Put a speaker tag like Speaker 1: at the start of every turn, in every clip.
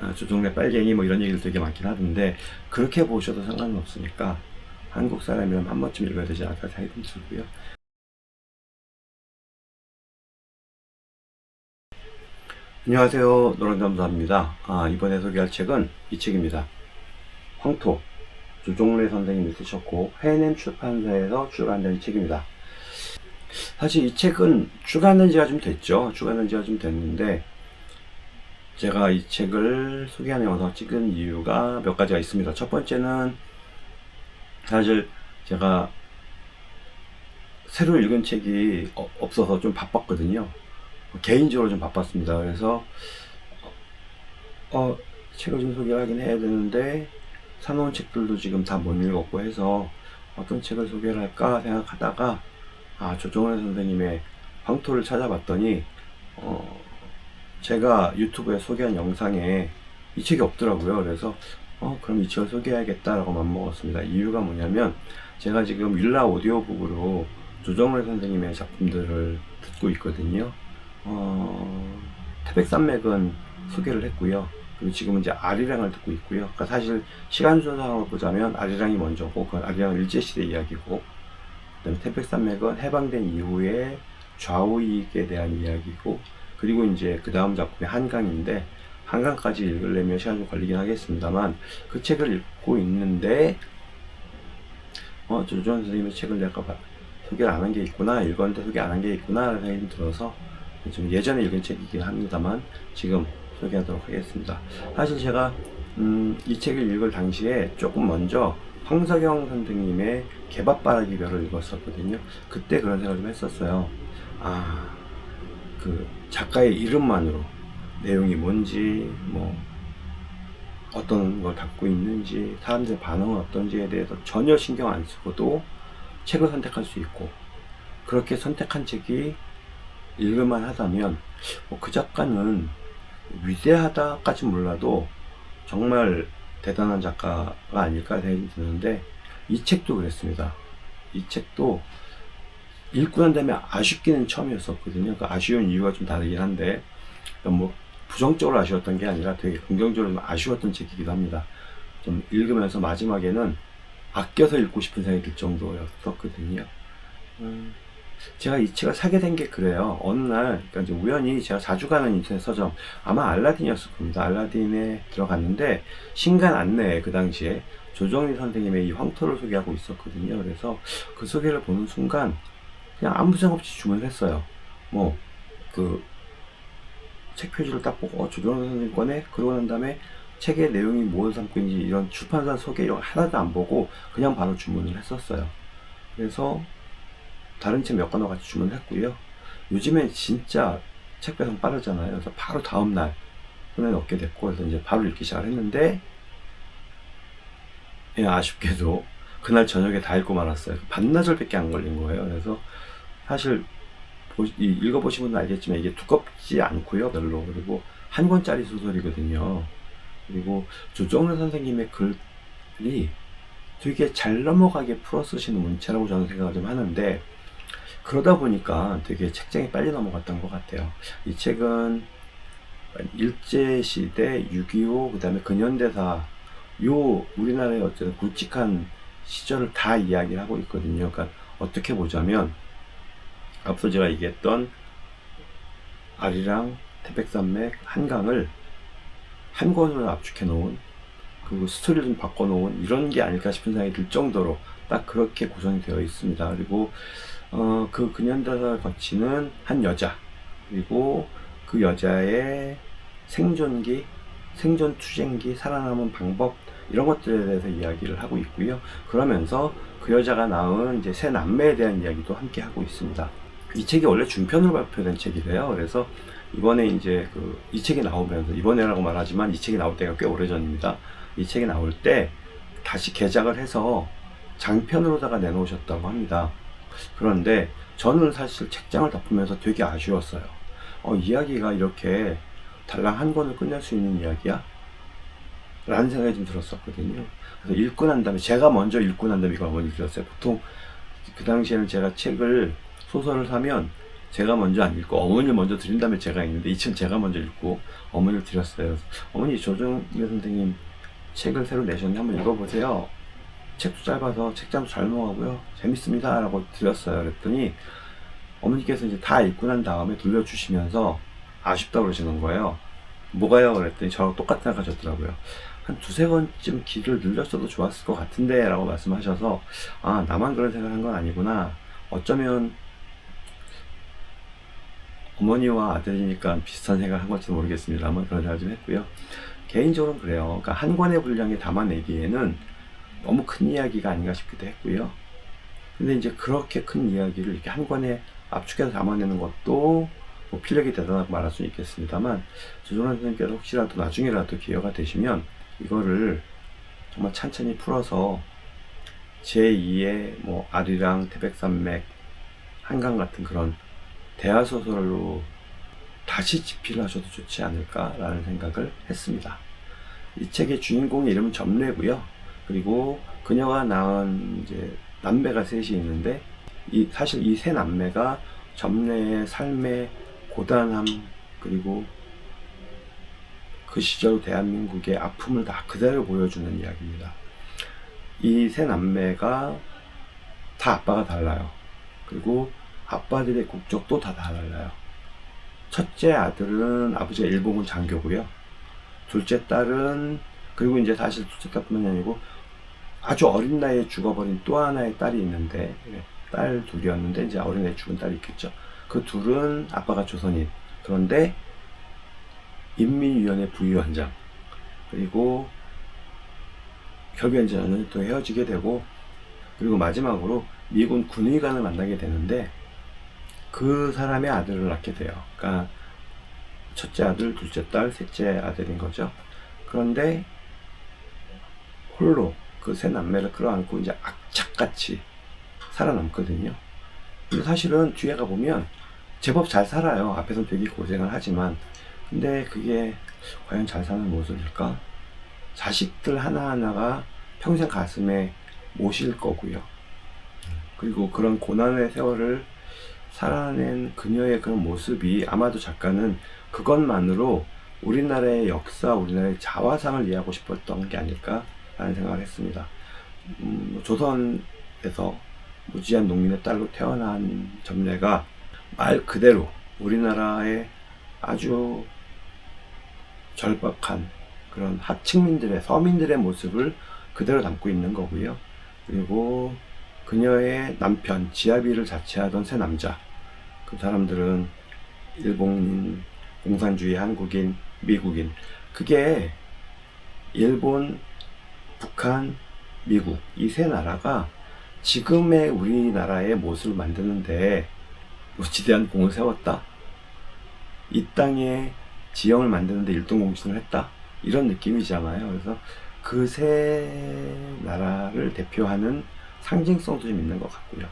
Speaker 1: 아, 조종래 빨갱이 뭐 이런 얘기들 되게 많긴 하던데 그렇게 보셔도 상관은 없으니까 한국 사람이라면 한 번쯤 읽어야 되지 않을까 생각이 들고요. 안녕하세요. 노랑잠수합니다. 아, 이번에 소개할 책은 이 책입니다. 황토. 조종래 선생님이 쓰셨고, 해냄 출판사에서 출간된 책입니다. 사실 이 책은 출간된 지가 좀 됐죠. 출간된 지가 좀 됐는데, 제가 이 책을 소개하는 영상 찍은 이유가 몇 가지가 있습니다. 첫 번째는, 사실 제가 새로 읽은 책이 어- 없어서 좀 바빴거든요. 개인적으로 좀 바빴습니다. 그래서 어, 책을 좀 소개하긴 해야 되는데 사놓은 책들도 지금 다 못 읽었고 해서 어떤 책을 소개를 할까 생각하다가 아 조정원 선생님의 황토를 찾아봤더니 어, 제가 유튜브에 소개한 영상에 이 책이 없더라고요. 그래서 어 그럼 이 책을 소개해야겠다라고 맘먹었습니다. 이유가 뭐냐면 제가 지금 윌라 오디오북으로 조정래 선생님의 작품들을 듣고 있거든요. 어, 태백산맥은 소개를 했고요. 그리고 지금은 이제 아리랑을 듣고 있고요. 그러니까 사실 시간 순서상으로 보자면 아리랑이 먼저고, 그 아리랑은 일제시대 이야기고, 그다음에 태백산맥은 해방된 이후에 좌우이익에 대한 이야기고, 그리고 이제 그 다음 작품이 한강인데, 한강까지 읽으려면 시간 좀 걸리긴 하겠습니다만, 그 책을 읽고 있는데, 어, 조jon 선생님의 책을 내가 봐- 소개를 안 한 게 있구나, 읽었는데 소개 안 한 게 있구나, 라는 생각이 들어서, 좀 예전에 읽은 책이긴 합니다만 지금 소개하도록 하겠습니다. 사실 제가 음, 이 책을 읽을 당시에 조금 먼저 황석영 선생님의 개밥바라기 별을 읽었었거든요. 그때 그런 생각을 좀 했었어요. 아, 그 작가의 이름만으로 내용이 뭔지, 뭐, 어떤 걸 담고 있는지, 사람들의 반응은 어떤지에 대해서 전혀 신경 안 쓰고도 책을 선택할 수 있고, 그렇게 선택한 책이 읽을만 하다면 뭐 그 작가는 위대하다까지 몰라도 정말 대단한 작가가 아닐까 생각이 드는데 이 책도 그랬습니다. 이 책도 읽고 난 다음에 아쉽기는 처음이었었거든요. 그 아쉬운 이유가 좀 다르긴 한데 그러니까 뭐 부정적으로 아쉬웠던 게 아니라 되게 긍정적으로 좀 아쉬웠던 책이기도 합니다. 좀 읽으면서 마지막에는 아껴서 읽고 싶은 생각이 들 정도였었거든요. 음, 제가 이 책을 사게 된 게 그래요. 어느 날, 그러니까 이제 우연히 제가 자주 가는 인터넷 서점, 아마 알라딘이었을 겁니다. 알라딘에 들어갔는데, 신간 안내에 그 당시에 조정리 선생님의 이 황토를 소개하고 있었거든요. 그래서 그 소개를 보는 순간, 그냥 아무 생각 없이 주문을 했어요. 뭐, 그, 책 표지를 딱 보고, 어, 조정리 선생님 거네? 그러고 난 다음에 책의 내용이 뭘 담고 있는지 이런 출판사 소개 이런 거 하나도 안 보고, 그냥 바로 주문을 했었어요. 그래서 다른 책 몇 권과 같이 주문했고요. 요즘엔 진짜 책 배송 빠르잖아요. 그래서 바로 다음 날 손에 넣게 됐고, 그래서 이제 바로 읽기 시작을 했는데, 예, 아쉽게도 그날 저녁에 다 읽고 말았어요. 반나절밖에 안 걸린 거예요. 그래서 사실 읽어보신 분은 알겠지만 이게 두껍지 않고요, 별로. 그리고 한 권짜리 소설이거든요. 그리고 조정래 선생님의 글이 되게 잘 넘어가게 풀어 쓰시는 문체라고 저는 생각을 좀 하는데, 그러다 보니까 되게 책장이 빨리 넘어갔던 것 같아요. 이 책은 일제시대, 6.25, 그 다음에 근현대사, 요 우리나라의 어쨌든 굵직한 시절을 다 이야기를 하고 있거든요. 그러니까 어떻게 보자면, 앞서 제가 얘기했던 아리랑, 태백산맥, 한강을 한 권으로 압축해 놓은 그리고 스토리를 좀 바꿔 놓은 이런 게 아닐까 싶은 생각이 들 정도로 딱 그렇게 구성이 되어 있습니다. 그리고 어, 그 근현대사를 거치는 한 여자, 그리고 그 여자의 생존기, 생존 투쟁기, 살아남은 방법, 이런 것들에 대해서 이야기를 하고 있고요. 그러면서 그 여자가 낳은 이제 새 남매에 대한 이야기도 함께 하고 있습니다. 이 책이 원래 중편으로 발표된 책이래요. 그래서 이번에 이제 그 이 책이 나오면서 이번에라고 말하지만 이 책이 나올 때가 꽤 오래 전입니다. 이 책이 나올 때 다시 개작을 해서 장편으로다가 내놓으셨다고 합니다. 그런데 저는 사실 책장을 덮으면서 되게 아쉬웠어요. 어, 이야기가 이렇게 달랑 한 권을 끝낼 수 있는 이야기야? 라는 생각이 좀 들었었거든요. 그래서 읽고 난 다음에, 제가 먼저 읽고 난 다음에 이걸 먼저 들었어요. 보통 그 당시에는 제가 책을, 소설을 사면 제가 먼저 안 읽고 어머니를 먼저 드린 다음에 제가 읽는데 이 책은 제가 먼저 읽고 어머니를 드렸어요. 어머니 조정래 선생님 책을 새로 내셨는데 한번 읽어보세요. 책도 짧아서 책장도 잘 넘어가고요. 재밌습니다. 라고 드렸어요. 그랬더니 어머니께서 이제 다 읽고 난 다음에 돌려주시면서 아쉽다고 그러시는 거예요. 뭐가요? 그랬더니 저랑 똑같은 생각하셨더라고요. 한 두세 번쯤 길을 늘렸어도 좋았을 것 같은데 라고 말씀하셔서 아 나만 그런 생각을 한 건 아니구나 어쩌면 어머니와 아들이니까 비슷한 생각을 한 건지도 모르겠습니다만 그런 생각 좀 했고요. 개인적으로는 그래요. 그러니까 한 권의 분량에 담아내기에는 너무 큰 이야기가 아닌가 싶기도 했고요. 근데 이제 그렇게 큰 이야기를 이렇게 한 권에 압축해서 담아내는 것도 뭐 필력이 대단하고 말할 수 있겠습니다만 조정환 선생님께서 혹시라도 나중에라도 기회가 되시면 이거를 정말 찬찬히 풀어서 제2의 뭐 아리랑 태백산맥 한강 같은 그런 대하 소설로 다시 집필을 하셔도 좋지 않을까라는 생각을 했습니다. 이 책의 주인공의 이름은 점례고요. 그리고 그녀가 낳은 이제 남매가 셋이 있는데 이 사실 이 세 남매가 점례의 삶의 고단함 그리고 그 시절 대한민국의 아픔을 다 그대로 보여주는 이야기입니다. 이 세 남매가 다 아빠가 달라요. 그리고 아빠들의 국적도 다 달라요. 첫째 아들은 아버지가 일본군 장교고요. 둘째 딸은 그리고 이제 사실 둘째 딸뿐만이 아니고 아주 어린 나이에 죽어버린 또 하나의 딸이 있는데 예, 딸 둘이었는데 이제 어린 나이에 죽은 딸이 있겠죠. 그 둘은 아빠가 조선인. 그런데 인민위원회 부위원장 그리고 이제 연연히 또 헤어지게 되고 그리고 마지막으로 미군 군의관을 만나게 되는데 그 사람의 아들을 낳게 돼요. 그러니까 첫째 아들, 둘째 딸, 셋째 아들인 거죠. 그런데 홀로 그 세 남매를 끌어안고 이제 악착같이 살아남거든요. 근데 사실은 뒤에 가보면 제법 잘 살아요. 앞에서 되게 고생을 하지만. 근데 그게 과연 잘 사는 모습일까? 자식들 하나하나가 평생 가슴에 모실 거고요. 그리고 그런 고난의 세월을 살아낸 그녀의 그런 모습이 아마도 작가는 그것만으로 우리나라의 역사, 우리나라의 자화상을 이해하고 싶었던 게 아닐까라는 생각을 했습니다. 음, 조선에서 무지한 농민의 딸로 태어난 점례가 말 그대로 우리나라의 아주 절박한 그런 하층민들의 서민들의 모습을 그대로 담고 있는 거고요. 그리고 그녀의 남편 지아비를 자처하던 세 남자 그 사람들은 일본인, 공산주의 한국인, 미국인 그게 일본, 북한, 미국 이 세 나라가 지금의 우리나라의 모습을 만드는데 무지대한 공을 세웠다. 이 땅에 지형을 만드는데 일동공신을 했다. 이런 느낌이잖아요. 그래서 그 세 나라를 대표하는 상징성도 좀 있는 것 같고요.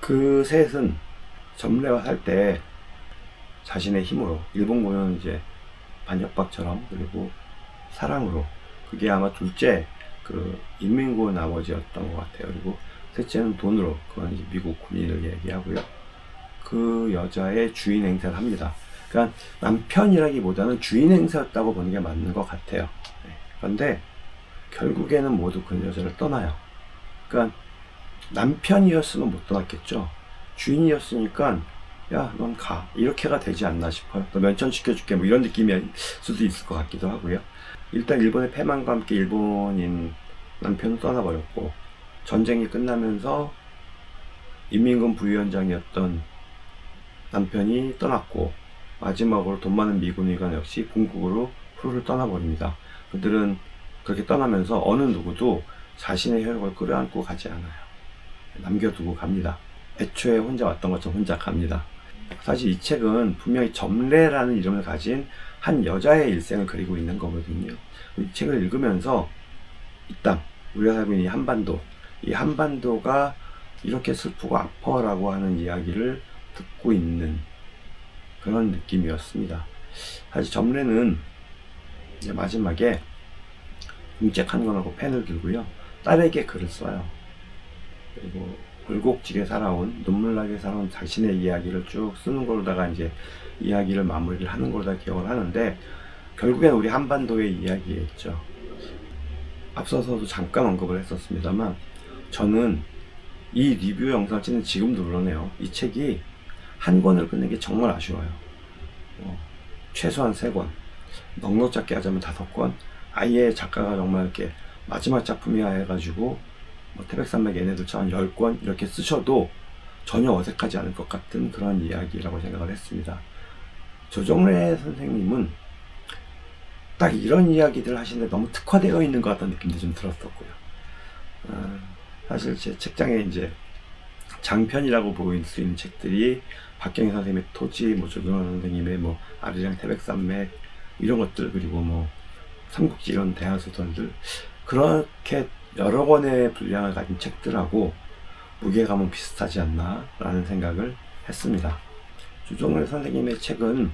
Speaker 1: 그 셋은 점례와 살 때 자신의 힘으로 일본 공연 이제 반역박처럼 그리고 사랑으로 그게 아마 둘째 그 인민군 아버지였던 것 같아요. 그리고 셋째는 돈으로 그건 이제 미국 군인을 얘기하고요. 그 여자의 주인 행세를 합니다. 그러니까 남편이라기보다는 주인 행세였다고 보는 게 맞는 것 같아요. 네. 그런데 결국에는 모두 그 여자를 떠나요. 그러니까 남편이었으면 못 떠났겠죠. 주인이었으니까 야, 넌 가. 이렇게가 되지 않나 싶어요. 너 면천시켜줄게. 뭐 이런 느낌일 수도 있을 것 같기도 하고요. 일단 일본의 패망과 함께 일본인 남편은 떠나버렸고, 전쟁이 끝나면서 인민군 부위원장이었던 남편이 떠났고, 마지막으로 돈 많은 미군의관 역시 본국으로 후를 떠나버립니다. 그들은 그렇게 떠나면서 어느 누구도 자신의 혈육을 끌어안고 가지 않아요. 남겨두고 갑니다. 애초에 혼자 왔던 것처럼 혼자 갑니다. 사실 이 책은 분명히 점례라는 이름을 가진 한 여자의 일생을 그리고 있는 거거든요. 이 책을 읽으면서 이 땅, 우리가 살고 있는 이 한반도, 이 한반도가 이렇게 슬프고 아파라고 하는 이야기를 듣고 있는 그런 느낌이었습니다. 사실 점례는 이제 마지막에 뭉책 한 권하고 펜을 들고요. 딸에게 글을 써요. 그리고 굴곡지게 살아온 눈물나게 살아온 자신의 이야기를 쭉 쓰는 걸로다가 이제 이야기를 마무리를 하는 걸로다 기억을 하는데 결국엔 우리 한반도의 이야기겠죠. 앞서서도 잠깐 언급을 했었습니다만 저는 이 리뷰 영상을 찍는 지금도 그러네요. 이 책이 한 권을 끝낸 게 정말 아쉬워요. 어, 최소한 세 권, 넉넉 잡게 하자면 다섯 권. 아예 작가가 정말 이렇게 마지막 작품이야 해가지고 뭐 태백산맥 얘네들처럼 열권 이렇게 쓰셔도 전혀 어색하지 않을 것 같은 그런 이야기라고 생각을 했습니다. 조정래 선생님은 딱 이런 이야기들 하시는데 너무 특화되어 있는 것 같다는 느낌도 좀 들었었고요. 어, 사실 제 책장에 이제 장편이라고 보일 수 있는 책들이 박경희 선생님의 토지, 뭐 조경환 선생님의 뭐 아리랑 태백산맥 이런 것들 그리고 뭐 삼국지 이런 대하소설들 그렇게 여러 권의 분량을 가진 책들하고 무게감은 비슷하지 않나라는 생각을 했습니다. 조정래 선생님의 책은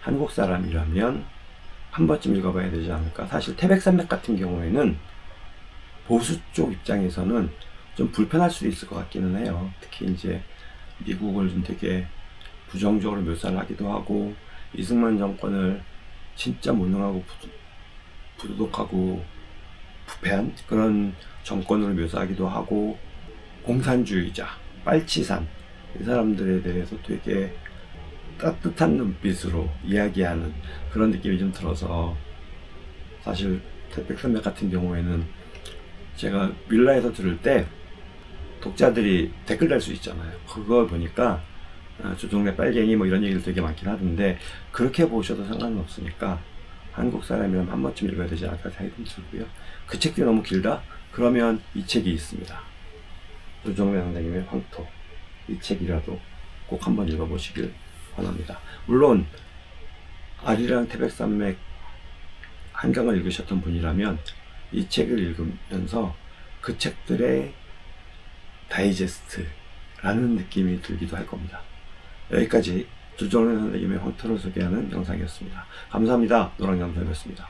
Speaker 1: 한국 사람이라면 한 번쯤 읽어봐야 되지 않을까. 사실 태백산맥 같은 경우에는 보수 쪽 입장에서는 좀 불편할 수도 있을 것 같기는 해요. 특히 이제 미국을 좀 되게 부정적으로 묘사를 하기도 하고 이승만 정권을 진짜 무능하고 부, 부도덕하고 부패한 그런 정권으로 묘사하기도 하고 공산주의자, 빨치산 이 사람들에 대해서 되게 따뜻한 눈빛으로 이야기하는 그런 느낌이 좀 들어서 사실 백선배 같은 경우에는 제가 밀라에서 들을 때 독자들이 댓글 달 수 있잖아요. 그걸 보니까 아, 조종래 빨갱이 뭐 이런 얘기를 되게 많긴 하던데 그렇게 보셔도 상관은 없으니까 한국 사람이라면 한 번쯤 읽어야 되지 않을까 생각이 들고요. 그 책이 너무 길다? 그러면 이 책이 있습니다. 조정래 선생님의 황토. 이 책이라도 꼭 한번 읽어보시길 권합니다. 물론 아리랑 태백산맥 한강을 읽으셨던 분이라면 이 책을 읽으면서 그 책들의 다이제스트라는 느낌이 들기도 할 겁니다. 여기까지 조정래 선생님의 황토를 소개하는 영상이었습니다. 감사합니다. 노랑잠수였습니다.